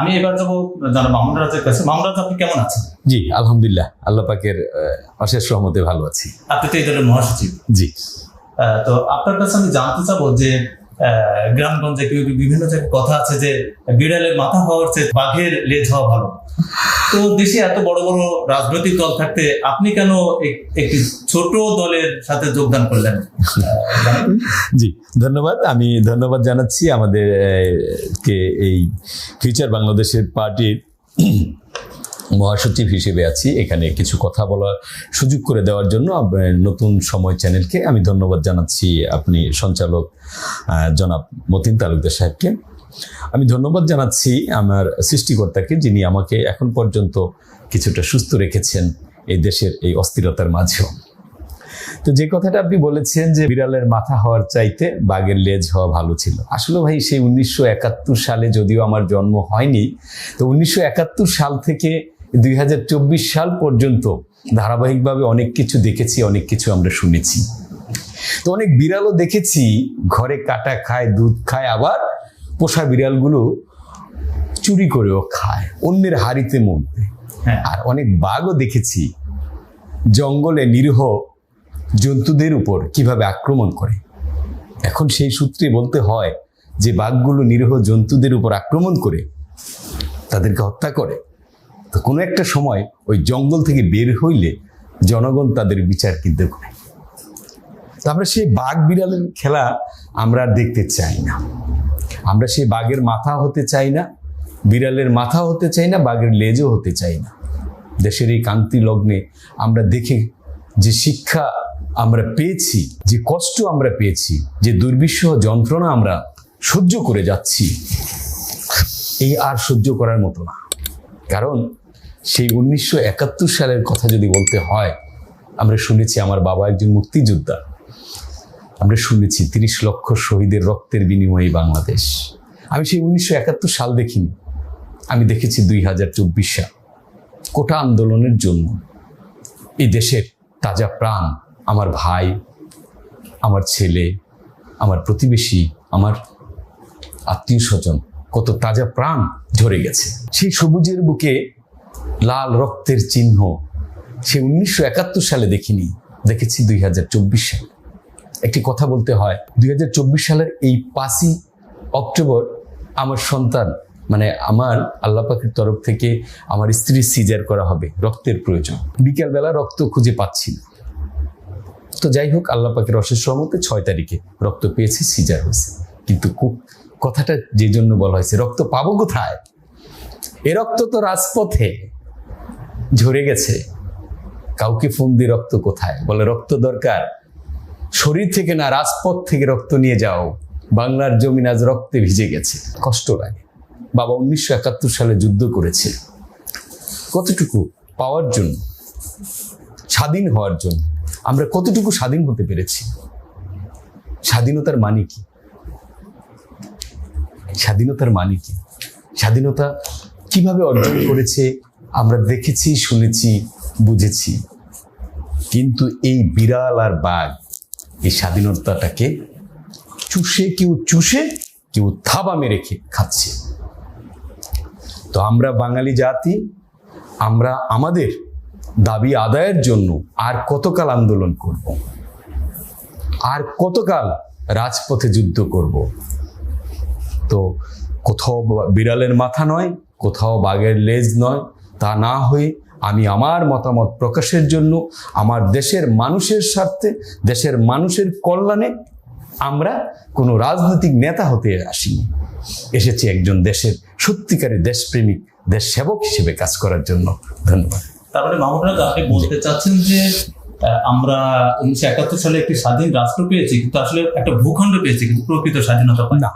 আমি এবার যাব জানা মামুন রাজের কাছে। মামুন রাজ আপনি কেমন আছেন? জি আলহামদুলিল্লাহ। আল্লাহ পাকের অশেষ রহমতে ভালো আছি। আপনি তো এই দলের মহাসচিব। জি। তো আপনার কাছে আমি জানতে চাবো যে গ্রামগঞ্জে কেউ বিভিন্ন জায়গায় কথা আছে যে বিড়ালের মাথা হওয়ার চেয়ে বাঘের লেজ হওয়া ভালো। তো দেশে এত বড় বড় রাজনৈতিক দল থাকতে আপনি কেন এক- একটি ছোট দলের সাথে যোগদান করলেন? জি, ধন্যবাদ। আমি ধন্যবাদ জানাচ্ছি আমাদের কে এই ফিউচার বাংলাদেশের পার্টির মহাসচিব হিসেবে আছি। এখানে কিছু কথা বলার সুযোগ করে দেওয়ার জন্য নতুন সময় চ্যানেলকে আমি ধন্যবাদ জানাচ্ছি আপনি সঞ্চালক জনাব মতিন তালুকদার সাহেবকে। আমি ধন্যবাদ জানাচ্ছি আমার সৃষ্টিকর্তাকে যিনি আমাকে এখন পর্যন্ত কিছুটা সুস্থ রেখেছেন এই দেশের এই অস্থিরতার মাঝেও। তো যে কথাটা আপনি বলেছেন যে বিড়ালের মাথা হওয়ার চাইতে বাঘের লেজ হওয়া ভালো ছিল। আসলে ভাই, সেই উনিশশো একাত্তর সালে যদিও আমার জন্ম হয়নি, তো উনিশশো একাত্তর সাল থেকে দুই হাজার চব্বিশ সাল পর্যন্ত ধারাবাহিকভাবে অনেক কিছু দেখেছি অনেক কিছু আমরা শুনেছি। তো অনেক বিড়ালও দেখেছি ঘরে কাটা খায় দুধ খায় আবার পোষা বিড়ালগুলো চুরি করেও খায় অন্যের হাড়িতে মধ্যে হ্যাঁ। আর অনেক বাঘও দেখেছি জঙ্গলে নিরীহ জন্তুদের উপর কীভাবে আক্রমণ করে। এখন সেই সূত্রে বলতে হয় যে বাঘগুলো নিরীহ জন্তুদের উপর আক্রমণ করে তাদেরকে হত্যা করে। তো কোনো একটা সময় ওই জঙ্গল থেকে বের হইলে জনগণ তাদের বিচার কিন্তু করে। আমরা সেই বাঘ বিড়ালের খেলা আমরা দেখতে চাই না। আমরা সেই বাঘের মাথা হতে চাই না, বিড়ালের মাথা হতে চাই না, বাঘের লেজও হতে চাই না। দেশের এই কান্তি লগ্নে আমরা দেখে যে শিক্ষা আমরা পেয়েছি, যে কষ্ট আমরা পেয়েছি, যে দুর্বিষহ যন্ত্রণা আমরা সহ্য করে যাচ্ছি, এই আর সহ্য করার মতো না। কারণ সেই উনিশশো একাত্তর সালের কথা যদি বলতে হয়, আমরা শুনেছি আমার বাবা একজন মুক্তিযোদ্ধা। আমরা শুনেছি তিরিশ লক্ষ শহীদের রক্তের বিনিময়ে বাংলাদেশ। আমি সেই উনিশশো একাত্তর সাল দেখিনি। আমি দেখেছি দুই হাজার চব্বিশ সাল। কোটা আন্দোলনের জন্য এই দেশের তাজা প্রাণ আমার ভাই, আমার ছেলে, আমার প্রতিবেশী, আমার আত্মীয় স্বজন কত তাজা প্রাণ ঝরে গেছে। সেই সবুজের বুকে লাল রক্তের চিহ্ন সে উনিশশো একাত্তর সালে দেখিনি, দেখেছি দুই হাজার চব্বিশ সালে। একটি কথা বলতে হয়, দুই হাজার চব্বিশ সালের এই পাঁচই অক্টোবর আমার সন্তান মানে আমার আল্লাহ পাকের তরফ থেকে আমার স্ত্রী সিজার করা হবে, রক্তের প্রয়োজন। বিকেলবেলা রক্ত খুঁজে পাচ্ছি না। তো যাই হোক, আল্লাহ পাকের অশেষ সহমতে ছয় তারিখে রক্ত পেয়েছি, সিজার হয়েছে। কিন্তু কথাটা যে জন্য বলা হয়েছে, রক্ত পাবো কোথায়? এ রক্ত তো রাজপথে। ঝরে গেছে। কাউকে ফোন দিয়ে রক্ত কোথায়? বলে, রক্ত দরকার। শরীর থেকে না, রাজপথ থেকে রক্ত নিয়ে যাও। বাংলার জমিন আজ রক্তে ভিজে গেছে। কষ্ট লাগে। বাবা উনিশশো একাত্তর সালে যুদ্ধ করেছে। কতটুকু পাওয়ার জন্য? স্বাধীন হওয়ার জন্য। আমরা কতটুকু স্বাধীন হতে পেরেছি? স্বাধীনতার মানে কি? স্বাধীনতার মানে কি? স্বাধীনতা কীভাবে অর্জন করেছে আমরা দেখেছি, শুনেছি, বুঝেছি। কিন্তু এই বিড়াল আর বাঘ এই স্বাধীনতাটাকে চুষে, কেউ চুষে, কেউ থাবা মেরে খাচ্ছে। তো আমরা বাঙালি জাতি, আমরা আমাদের দাবি আদায়ের জন্য আর কতকাল আন্দোলন করব? আর কতকাল রাজপথে যুদ্ধ করব? তো কোথাও বিড়ালের মাথা নয়, কোথাও বাঘের লেজ নয় তা না হয়ে আমি আমার মতামত প্রকাশের জন্য আমার দেশের মানুষের স্বার্থে দেশের মানুষের কল্যাণে আমরা কোনো রাজনৈতিক নেতা হতে আসিনি। এসেছি একজন দেশের সত্যিকারের দেশপ্রেমিক দেশ সেবক হিসেবে কাজ করার জন্য। ধন্যবাদ। তারপরে মামুন রাজ আপনি বলতে চাচ্ছেন যে আমরা উনিশশো একাত্তর সালে একটি স্বাধীন রাষ্ট্র পেয়েছি কিন্তু আসলে একটা ভূখণ্ড পেয়েছি কিন্তু প্রকৃত স্বাধীনতা না।